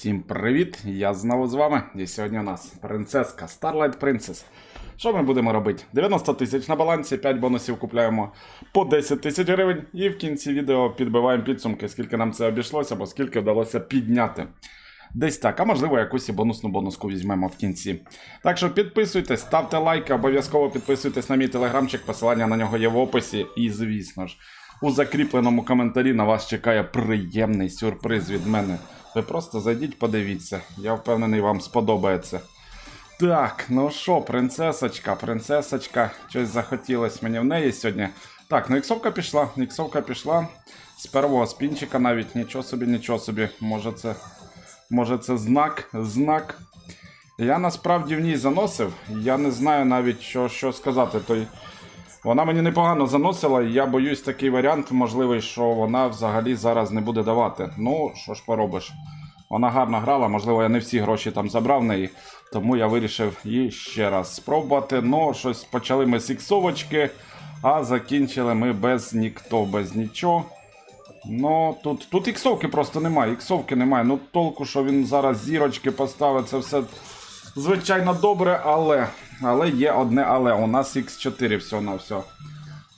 Всім привіт! Я знову з вами. І сьогодні у нас принцеска Starlight Princess. Що ми будемо робити? 90 тисяч на балансі, 5 бонусів купляємо по 10 тисяч гривень, і в кінці відео підбиваємо підсумки, скільки нам це обійшлося, або скільки вдалося підняти. Десь так, а можливо, якусь і бонусну бонуску візьмемо в кінці. Так що підписуйтесь, ставте лайки, обов'язково підписуйтесь на мій телеграмчик, посилання на нього є в описі. І, звісно ж, у закріпленому коментарі на вас чекає приємний сюрприз від мене. Ви просто зайдіть, подивіться. Я впевнений, вам сподобається. Так, ну що, принцесочка, принцесочка. Щось захотілось мені в неї сьогодні. Так, ну іксовка пішла, іксовка пішла. З первого спінчика навіть нічого собі, нічого собі. Може це. Може це знак, знак. Я насправді в ній заносив. Я не знаю навіть, що, що сказати. Той... Вона мені непогано заносила, і я боюсь такий варіант можливий, що вона взагалі зараз не буде давати. Ну, що ж поробиш. Вона гарно грала, можливо, я не всі гроші там забрав в неї, тому я вирішив її ще раз спробувати. Ну, щось почали ми з іксовочки, а закінчили ми без ніхто, без нічого. Ну, тут, тут іксовки просто немає, іксовки немає. Ну, толку, що він зараз зірочки поставить, це все звичайно добре, але. Але є одне але. У нас X4 всього на все.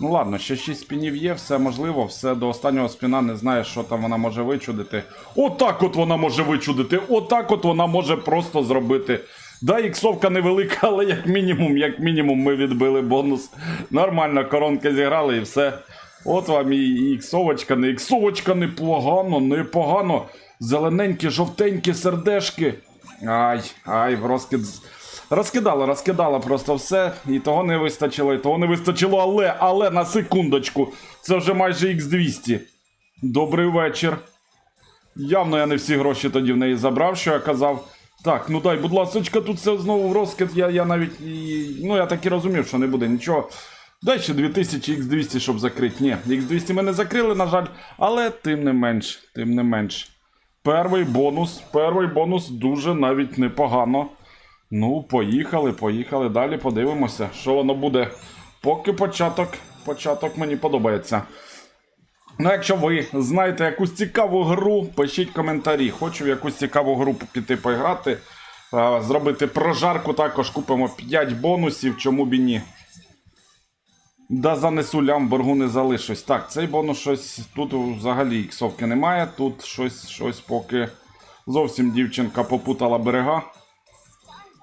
Ну ладно, ще 6 спінів є, все можливо, все до останнього спіна не знає, що там вона може вичудити. Отак от вона може вичудити, отак от вона може просто зробити. Да, іксовка невелика, але як мінімум, як мінімум, ми відбили бонус. Нормально, коронки зіграли і все. От вам і іксовочка, не іксовочка, непогано, непогано. Зелененькі, жовтенькі сердешки. Ай, ай, розкид. Розкидала, розкидала просто все. І того не вистачило, і того не вистачило, але, але на секундочку. Це вже майже Х200. Добрий вечір. Явно я не всі гроші тоді в неї забрав, що я казав. Так, ну дай, будь ласочка, тут все знову в розкид. Я, я навіть. і- Ну, я так і розумів, що не буде нічого. Дай ще 2000 Х200, щоб закрити. Ні, Х200 ми не закрили, на жаль, але тим не менш, тим не менш. Перший бонус, перший бонус дуже навіть непогано. Ну, поїхали, поїхали далі, подивимося, що воно буде. Поки початок, початок мені подобається. Ну, якщо ви знаєте якусь цікаву гру, пишіть коментарі. Хочу в якусь цікаву гру піти поіграти. Зробити прожарку також купимо 5 бонусів, чому б і ні. Да занесу лям, боргу не залишусь. Так, цей бонус щось. Тут взагалі іксовки немає. Тут щось, щось поки зовсім дівчинка попутала берега.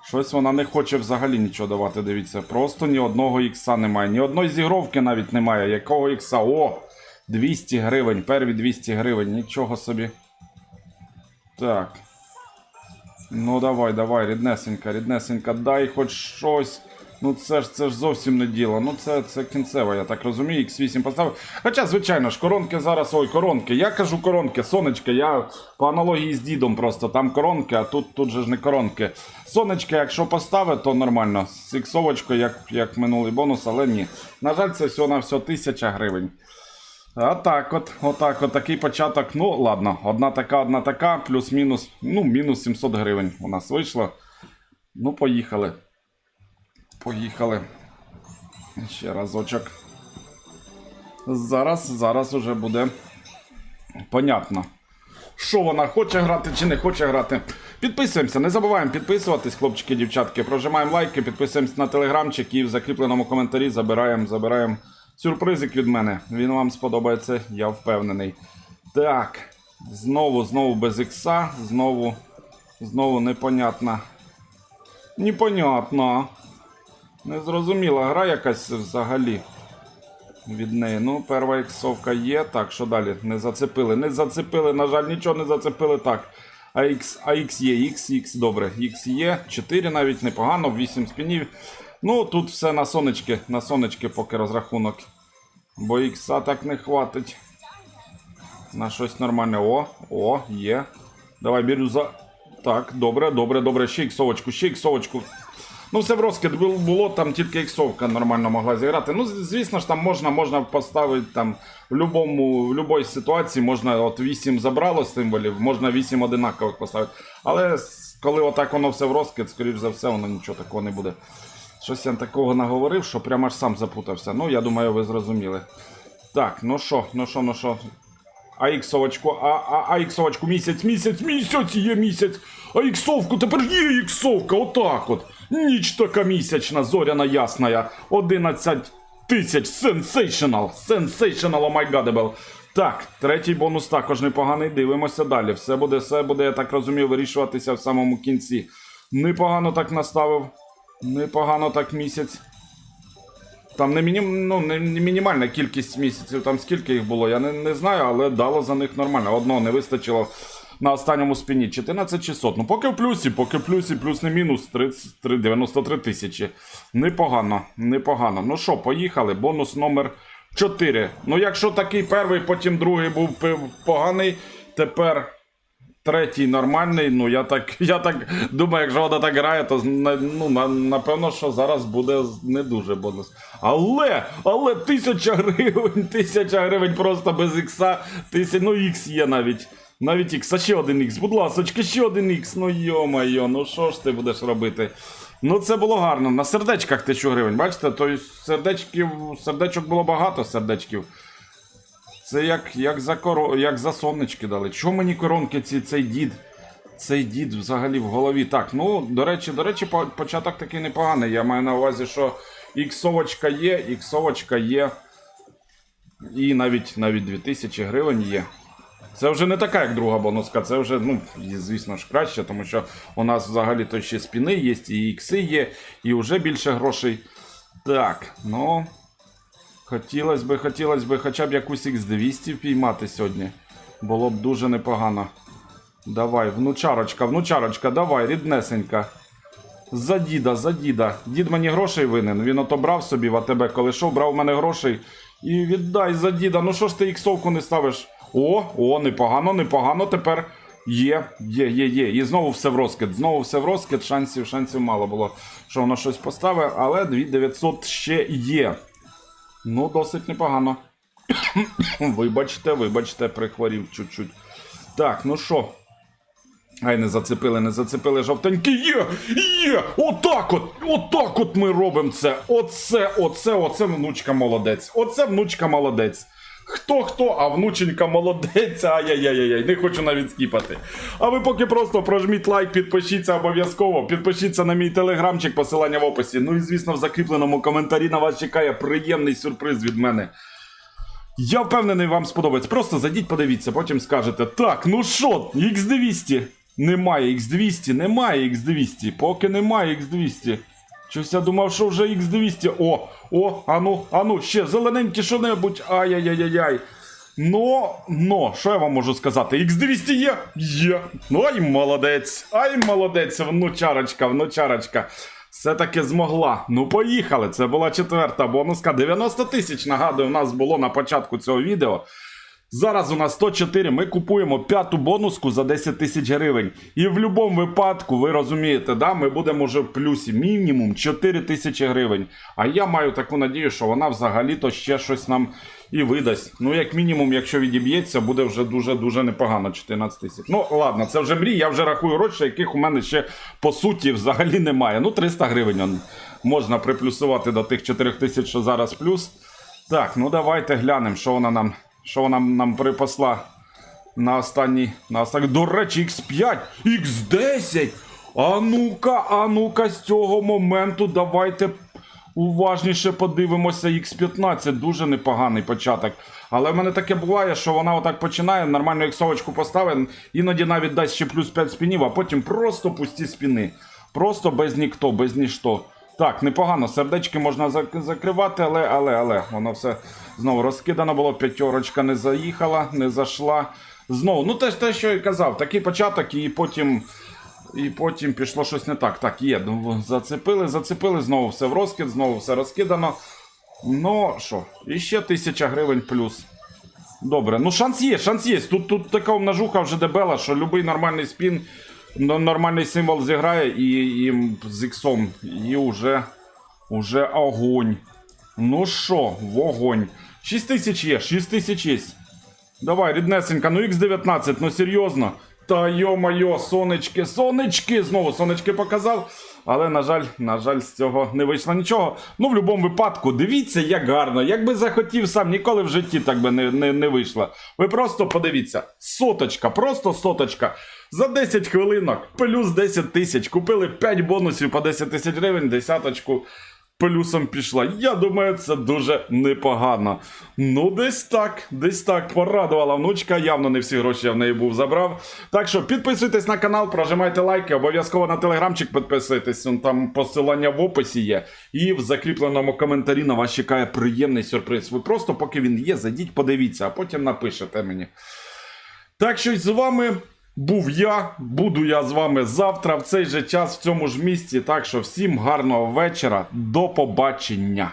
Щось вона не хоче взагалі нічого давати, дивіться. Просто ні одного ікса немає. Ні одної зігровки навіть немає. Якого ікса? О! 200 гривень, перві 200 гривень, нічого собі. Так. Ну давай, давай, ріднесенька, ріднесенька, дай хоч щось. Ну це ж це ж зовсім не діло. Ну це, це кінцева, я так розумію. X8 поставив. Хоча, звичайно ж, коронки зараз. Ой, коронки. Я кажу коронки, сонечка, я по аналогії з дідом просто. Там коронки, а тут, тут же ж не коронки. Сонечка, якщо поставить, то нормально. З іксовочкою, як, як минулий бонус, але ні. На жаль, це всього на все 1000 гривень. А так от, отак, от такий початок. Ну, ладно, одна така, одна така, плюс-мінус. Ну, мінус 700 гривень у нас вийшло. Ну, поїхали. Поїхали. Ще разочок. Зараз, зараз уже буде понятно. Що вона хоче грати чи не хоче грати. Підписуємося, не забуваємо підписуватись, хлопчики, дівчатки. Прожимаємо лайки, підписуємося на телеграмчик і в закріпленому коментарі забираємо, забираємо сюрпризик від мене. Він вам сподобається, я впевнений. Так, знову, знову без ікса, знову, знову непонятна. Непонятно. Незрозуміла гра якась взагалі від неї. Ну, перша іксовка є. Так, що далі? Не зацепили. Не зацепили, на жаль, нічого не зацепили. Так. А X, а X є, X, X, добре. X є, 4 навіть непогано, 8 спінів. Ну, тут все на сонечки, на сонечки поки розрахунок. Бо Ікса так не хватить. На щось нормальне. О, о, є. Давай бірю за. Так, добре, добре, добре. Ще іксовочку, ще іксовочку. Ну, все в розкид бу- було, там тільки іксовка нормально могла зіграти. Ну, звісно ж, там можна, можна поставити там в любому, в любой ситуації можна от 8 забрало символів, можна 8 одинакових поставити. Але коли отак воно все в розкид, скоріш за все, воно нічого такого не буде. Щось я такого наговорив, що прямо аж сам запутався. Ну, я думаю, ви зрозуміли. Так, ну що, ну що, ну що. А іксовочку, а, а, а іксовочку місяць, місяць, місяць є місяць. А іксовку тепер є іксовка, отак от. Ніч така місячна, зоряна ясна. 11 тисяч. Sensational, oh my. Так, третій бонус також непоганий. Дивимося далі. Все буде, все буде, я так розумію, вирішуватися в самому кінці. Непогано так наставив. Непогано так місяць. Там не, мінім, ну, не мінімальна кількість місяців, там скільки їх було, я не, не знаю, але дало за них нормально. Одного не вистачило на останньому спині. 14600. Ну, поки в плюсі, поки в плюсі, плюс не мінус 33, 93 тисячі. Непогано, непогано. Ну що, поїхали. Бонус номер 4. Ну, якщо такий перший, потім другий був поганий, тепер. Третій нормальний, ну я так, я так думаю, якщо вона так грає, то ну, напевно, що зараз буде не дуже бонус. Але, але тисяча гривень, тисяча гривень просто без ікса, тисяч, ну ікс є навіть. Навіть ікс, а ще один ікс, будь ласочка, ще один ікс, ну йо-майо, ну що ж ти будеш робити? Ну це було гарно. На сердечках тисячу гривень, бачите, то сердечків, сердечок було багато сердечків. Це як, як, за коро... як за сонечки дали. Чому мені коронки ці, цей дід? Цей дід взагалі в голові. Так, ну, до речі, до речі, початок такий непоганий. Я маю на увазі, що іксовочка є, іксовочка є. І навіть навіть 2000 гривень є. Це вже не така, як друга бонуска, це вже, ну, звісно ж, краще, тому що у нас взагалі то ще спіни є, і ікси є, і вже більше грошей. Так, ну. Хотілося би, хотілося би хоча б якусь X200 впіймати сьогодні. Було б дуже непогано. Давай, внучарочка, внучарочка, давай, ріднесенька. За діда, за діда. Дід мені грошей винен. Він ото брав собі в АТБ, коли йшов, брав у мене грошей. І віддай за діда. Ну що ж ти іксовку не ставиш? О, о, непогано, непогано тепер. Є, є, є, є. І знову все в розкид. Знову все в розкид. Шансів, шансів мало було, що воно щось поставить, але 2900 ще є. Ну, досить непогано. вибачте, вибачте, прихворів чуть-чуть. Так, ну що? Ай, не зацепили, не зацепили жовтенькі. Є! Є! Отак от! Отак от ми робимо це! Оце, оце, оце внучка молодець. Оце внучка молодець. Хто хто, а внученька молодець. Ай-яй-яй-яй, не хочу навіть скіпати. А ви поки просто прожміть лайк, підпишіться обов'язково, підпишіться на мій телеграмчик, посилання в описі. Ну і звісно, в закріпленому коментарі на вас чекає приємний сюрприз від мене. Я впевнений, вам сподобається. Просто зайдіть, подивіться, потім скажете: так, ну що, X200? Немає X200, немає X200. Поки немає X200. Щось я думав, що вже X200. О, о, ану, ану, ще зелененьке що-небудь. Ай-яй-яй-яй. Но, но, що я вам можу сказати? X200 є? Є. Ну, ай, молодець. Ай, молодець, внучарочка, внучарочка. Все-таки змогла. Ну, поїхали. Це була четверта бонуска. 90 тисяч, нагадую, у нас було на початку цього відео. Зараз у нас 104, ми купуємо п'яту бонуску за 10 тисяч гривень. І в будь-якому випадку, ви розумієте, да, ми будемо вже в плюсі мінімум 4 тисячі гривень. А я маю таку надію, що вона взагалі-то ще щось нам і видасть. Ну, як мінімум, якщо відіб'ється, буде вже дуже-дуже непогано 14 тисяч. Ну, ладно, це вже мрій, я вже рахую гроші, яких у мене ще по суті взагалі немає. Ну, 300 гривень можна приплюсувати до тих 4 тисяч, що зараз плюс. Так, ну давайте глянемо, що вона нам, що вона нам припасла на останній. На останній. До речі, X5, X10. А ну-ка, а ну-ка, з цього моменту давайте уважніше подивимося. X15 дуже непоганий початок. Але в мене таке буває, що вона отак починає, нормальну іксовочку поставить, іноді навіть дасть ще плюс 5 спінів, а потім просто пусті спіни. Просто без ніхто, без ніщо. Так, непогано, сердечки можна закривати, але, але, але, воно все знову розкидано було, п'ятерочка не заїхала, не зайшла. Знову, ну те, те, що я казав, такий початок, і потім. І потім пішло щось не так. Так, є. ну, Зацепили, зацепили, знову все в розкид, знову все розкидано. Ну що, і ще тисяча гривень плюс. Добре, ну шанс є, шанс є. Тут, тут така умножуха вже дебела, що будь-який нормальний спін, нормальний символ зіграє і, їм з іксом. І вже, уже огонь. Ну що, вогонь. 6 тисяч є, 6 тисяч є. Давай, ріднесенька, ну Х19, ну серйозно. Та йо-моє, сонечки, сонечки! Знову сонечки показав. Але, на жаль, на жаль, з цього не вийшло нічого. Ну, в будь-якому випадку, дивіться, як гарно. Якби захотів сам, ніколи в житті так би не, не, не вийшло. Ви просто подивіться, соточка, просто соточка. За 10 хвилинок, плюс 10 тисяч. Купили 5 бонусів по 10 тисяч гривень, десяточку плюсом пішла. Я думаю, це дуже непогано. Ну, десь так, десь так порадувала внучка. Явно не всі гроші я в неї був забрав. Так що підписуйтесь на канал, прожимайте лайки, обов'язково на телеграмчик підписуйтесь. Там посилання в описі є. І в закріпленому коментарі на вас чекає приємний сюрприз. Ви просто, поки він є, зайдіть, подивіться, а потім напишете мені. Так що з вами був я, буду я з вами завтра в цей же час в цьому ж місці. Так що всім гарного вечора, до побачення.